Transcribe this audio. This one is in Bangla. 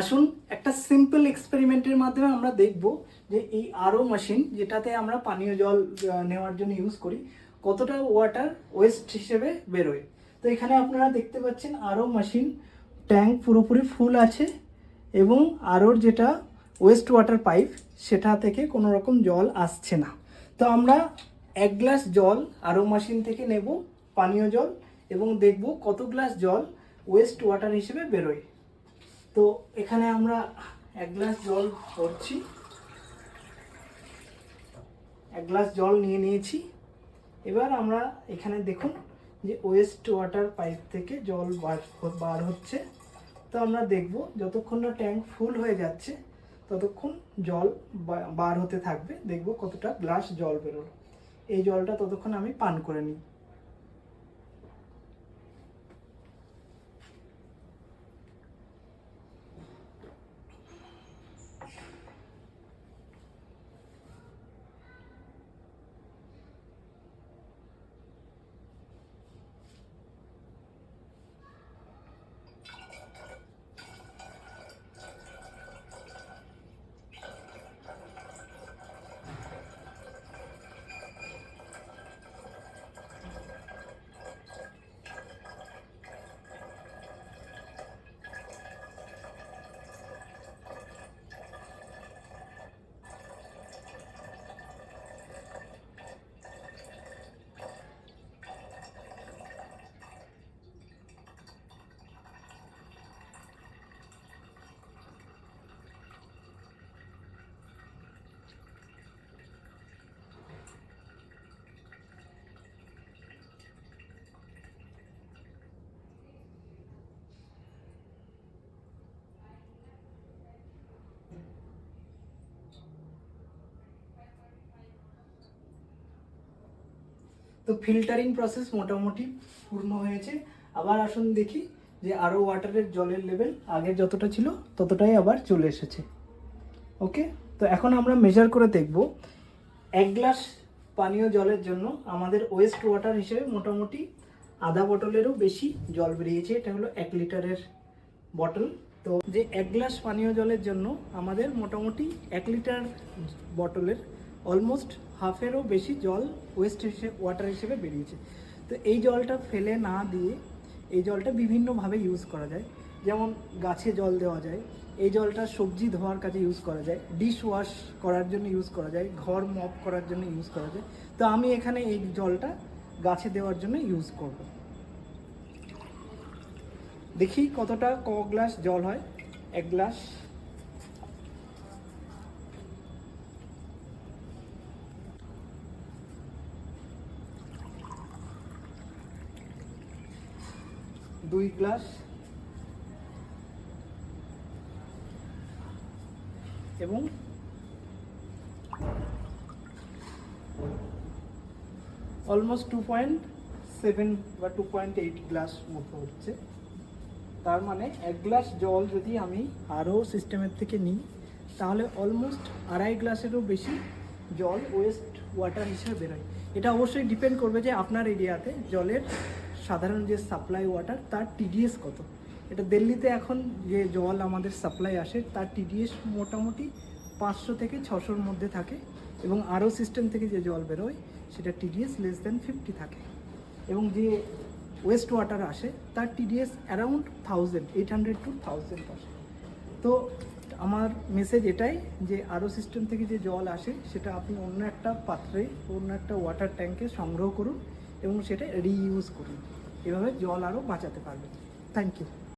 আসুন একটা সিম্পল এক্সপেরিমেন্টের মাধ্যমে আমরা দেখব যে এই আরও মেশিন যেটাতে আমরা পানীয় জল নেওয়ার জন্য ইউজ করি, কতটা ওয়াটার ওয়েস্ট হিসেবে বেরোয়। তো এখানে আপনারা দেখতে পাচ্ছেন আরও মেশিন ট্যাঙ্ক পুরোপুরি ফুল আছে এবং আরোর যেটা ওয়েস্ট ওয়াটার পাইপ সেটা থেকে কোনো রকম জল আসছে না। তো আমরা এক গ্লাস জল আরও মেশিন থেকে নেব, পানীয় জল, এবং দেখব কত গ্লাস জল ওয়েস্ট ওয়াটার হিসেবে বেরোয়। তো এখানে আমরা এক গ্লাস জল ভরছি। এক গ্লাস জল নিয়ে নিয়েছি। এবার আমরা এখানে দেখুন যে ওয়েস্ট ওয়াটার পাইপ থেকে জল বার বার হচ্ছে। তো আমরা দেখব যতক্ষণ না ট্যাঙ্ক ফুল হয়ে যাচ্ছে, ততক্ষণ জল বার হতে থাকবে। দেখব কতটা গ্লাস জল বেরোলো। এই জলটা ততক্ষণ আমি পান করে নিই। তো ফিল্টারিং প্রসেস মোটামুটি পূর্ণ হয়েছে। আবার আসুন দেখি যে আরও ওয়াটারের জলের লেভেল আগে যতটা ছিল ততটাই আবার চলে এসেছে। ওকে তো এখন আমরা মেজার করে দেখব। এক গ্লাস পানীয় জলের জন্য আমাদের ওয়েস্ট ওয়াটার হিসেবে মোটামুটি আধা বটলেরও বেশি জল বেরিয়েছে। এটা হলো এক লিটারের বটল তো যে এক গ্লাস পানীয় জলের জন্য আমাদের মোটামুটি এক লিটার বটলের অলমোস্ট হাফেরও বেশি জল ওয়েস্ট হিসেবে ওয়াটার হিসেবে বেরিয়েছে। তো এই জলটা ফেলে না দিয়ে, এই জলটা বিভিন্নভাবে ইউজ করা যায়। যেমন গাছে জল দেওয়া যায়, এই জলটা সবজি ধোয়ার কাজে ইউজ করা যায় ডিশ ওয়াশ করার জন্য ইউজ করা যায়, ঘর মপ করার জন্য ইউজ করা যায়। তো আমি এখানে এই জলটা গাছে দেওয়ার জন্য ইউজ করব। দেখি কতটা ক গ্লাস জল হয়। এক গ্লাস দুই গ্লাস। এবং অলমোস্ট টু পয়েন্ট সেভেন বা টু পয়েন্ট এইট গ্লাস মতো হচ্ছে। তার মানে এক গ্লাস জল যদি আমি আরও সিস্টেমের থেকে নিই, তাহলে অলমোস্ট আড়াই গ্লাসেরও বেশি জল ওয়েস্ট ওয়াটার হিসেবে বেরোয়। এটা অবশ্যই ডিপেন্ড করবে যে আপনার এরিয়াতে জলের সাধারণ যে সাপ্লাই ওয়াটার তার টিডিএস কত? এটা দিল্লিতে এখন যে জল আমাদের সাপ্লাই আসে, তার টিডিএস মোটামুটি পাঁচশো থেকে ছশোর মধ্যে থাকে এবং আরও সিস্টেম থেকে যে জল বেরোয়, সেটা টিডিএস লেস দেন ফিফটি থাকে। এবং যে ওয়েস্ট ওয়াটার আসে, তার TDS around thousand eight hundred to thousand আসে। তো আমার মেসেজ এটাই যে আরও সিস্টেম থেকে যে জল আসে, সেটা আপনি অন্য একটা পাত্রে, অন্য একটা ওয়াটার ট্যাঙ্কে সংগ্রহ করুন। এবং সেটা রিইউজ করুন। এভাবে জল আরও বাঁচাতে পারবেন। Thank you